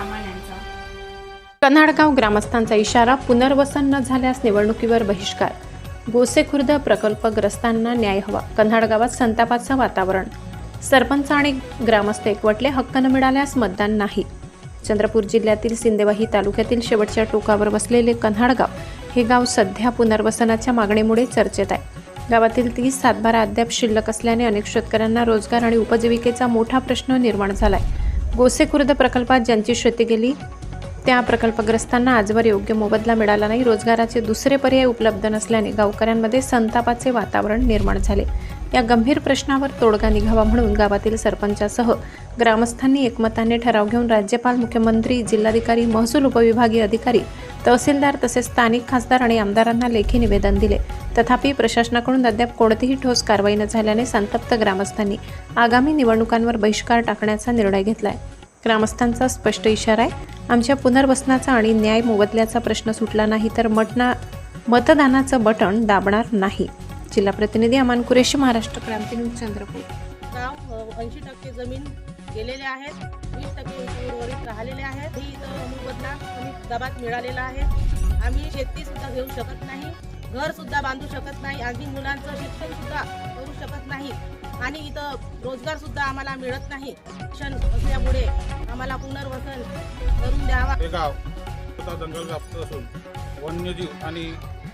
सामान्यांचा. कन्हाडगाव ग्रामस्थांचा इशारा पुनर्वसन न झाल्यास निवडणुकीवर बहिष्कार. गोसेखुर्द प्रकल्पग्रस्तांना न्याय हवा. कन्हाड गावात संतापाचं वातावरण. सरपंच आणि ग्रामस्थ एकवटले हक्क न मिळाल्यास मतदान नाही. चंद्रपूर जिल्ह्यातील सिंदेवाही तालुक्यातील शेवटच्या टोकावर वसलेले कन्हाडगाव हे गाव सध्या पुनर्वसनाच्या मागणीमुळे चर्चेत आहे. गावातील तीस सातबारा अद्याप शिल्लक असल्याने अनेक शेतकऱ्यांना रोजगार आणि उपजीविकेचा मोठा प्रश्न निर्माण झालाय. गोसेखुर्द प्रकल्पात ज्यांची शेती गेली त्या प्रकल्पग्रस्तांना आजवर योग्य मोबदला मिळाला नाही. रोजगाराचे दुसरे पर्याय उपलब्ध नसल्याने गावकऱ्यांमध्ये संतापाचे वातावरण निर्माण झाले. या गंभीर प्रश्नावर तोडगा निघावा म्हणून गावातील सरपंचासह ग्रामस्थांनी एकमताने ठराव घेऊन राज्यपाल मुख्यमंत्री जिल्हाधिकारी महसूल उपविभागीय अधिकारी तहसीलदार तसेच स्थानिक खासदार आणि आमदारांना लेखी निवेदन दिले. तथापि प्रशासनाकडून अद्याप कोणतीही ठोस कारवाई न झाल्याने संतप्त ग्रामस्थांनी आगामी निवडणुकांवर बहिष्कार टाकण्याचा निर्णय घेतलाय. ग्रामस्थांचा स्पष्ट इशारा आहे. आमच्या पुनर्वसनाचा आणि न्याय मोबदल्याचा प्रश्न सुटला नाही तर मटना मतदानाचं बटण दाबणार नाही. जिल्हा प्रतिनिधी अमान कुरेशी महाराष्ट्र क्रांती न्यूज चंद्रपूर. ऐंशी टक्के जमीन गेलेले आहेत. वीस टक्के उर्वरित राहिलेले आहेत. ही इथं मोबदला कमी दबात मिळालेला आहे. आम्ही शेती सुद्धा घेऊ शकत नाही. घर सुद्धा बांधू शकत नाही. आणि मुलांचं शिक्षण सुद्धा करू शकत नाही. आणि इथं रोजगार सुद्धा आम्हाला मिळत नाही. शिक्षण असल्यामुळे आम्हाला पुनर्वसन करून द्यावा. हे गाव स्वतः जंगल व्याप्त असून वन्यजीव आणि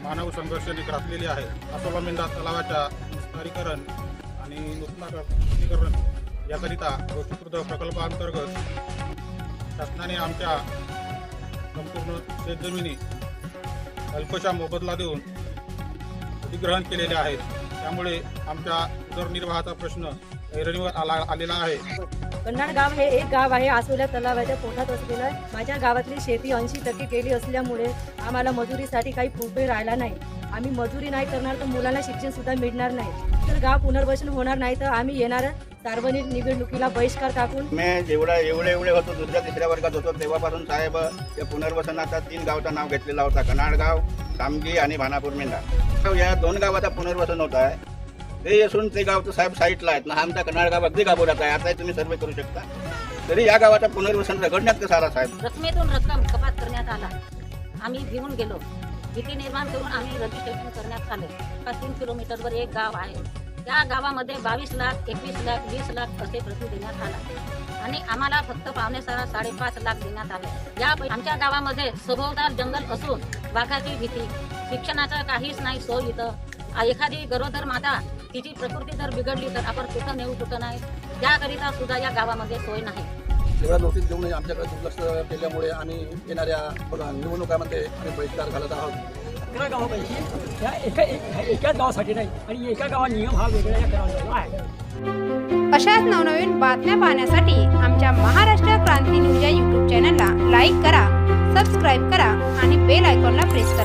मानव संघर्षाने ग्रासलेले आहे. असोलामेंदा तलावाच्या विस्तारीकरण आणि नूतनीकरण याकरिता गोष्टीकृत प्रकल्पांतर्गत शासनाने आमच्या संपूर्ण शेतजमिनी अल्पशा मोबदला देऊन अधिग्रहण केलेले आहेत. त्यामुळे आमच्या उदरनिर्वाहाचा प्रश्न ऐरणीवर आला आलेला आहे. कन्नड गाव हे एक गाव आहे आसोल्या तलावाच्या पोटात असलेलं. आहे माझ्या गावातली शेती ऐंशी टक्के केली असल्यामुळे आम्हाला मजुरीसाठी काही रुपये राहिला नाही. आम्ही मजुरी नाही करणार तर मुलांना शिक्षण सुद्धा मिळणार नाही. तर गाव पुनर्वसन होणार नाही तर आम्ही येणार सार्वजनिक निवडणुकीला बहिष्कार टाकून मी जेवढा एवढे एवढे होतो दुसऱ्या तिसऱ्या वर्गात होतो तेव्हापासून साहेब या पुनर्वसनाचा तीन गावचं नाव घेतलेला होता कनाडगाव सामगी आणि भानापूर मेंढा. या दोन गावाचा पुनर्वसन होत आहे. ते असून ते गावचं साहेब साईटला आहेत. ना आमचा कनाडगाव अगदी गाभोऱ्यात आहे. आता तुम्ही सर्वे करू शकता. तरी या गावाचा पुनर्वसन रगडण्यात कसा आला साहेब? रकमेतून रक्कम कपात करण्यात आला. आम्ही घेऊन गेलो. भीती निर्माण करून आम्ही रजिस्ट्रेशन करण्यात आले. तीन किलोमीटरवर एक गाव आहे. त्या गावामध्ये बावीस लाख एकवीस लाख वीस लाख असे प्रति देण्यात आला आणि आम्हाला फक्त पावणे सहा साडेपाच लाख देण्यात आले या आमच्या गावामध्ये सभोवदार जंगल असून वाघाची भीती शिक्षणाचं काहीच नाही सोय इथं. एखादी गरोदर माता तिची प्रकृती जर बिघडली तर आपण कुठं नेऊ कुठं नाही? त्याकरिता सुद्धा या गावामध्ये सोय नाही. एवढा नोटीस देऊन आमच्याकडे दुर्लक्ष केल्यामुळे आम्ही येणाऱ्या निवडणुकामध्ये आम्ही बहिष्कार घालत आहोत. अकरा गावापैकी या एका एक- एकाच गावासाठी नाही आणि एका गावा नियम हा वेगळा या करावा आहे. अशाच नवनवीन बातम्या पाहण्यासाठी आमच्या महाराष्ट्र क्रांती न्यूज या यूट्यूब चॅनलला लाईक करा सबस्क्राईब करा आणि बेल आयकॉनला प्रेस करा.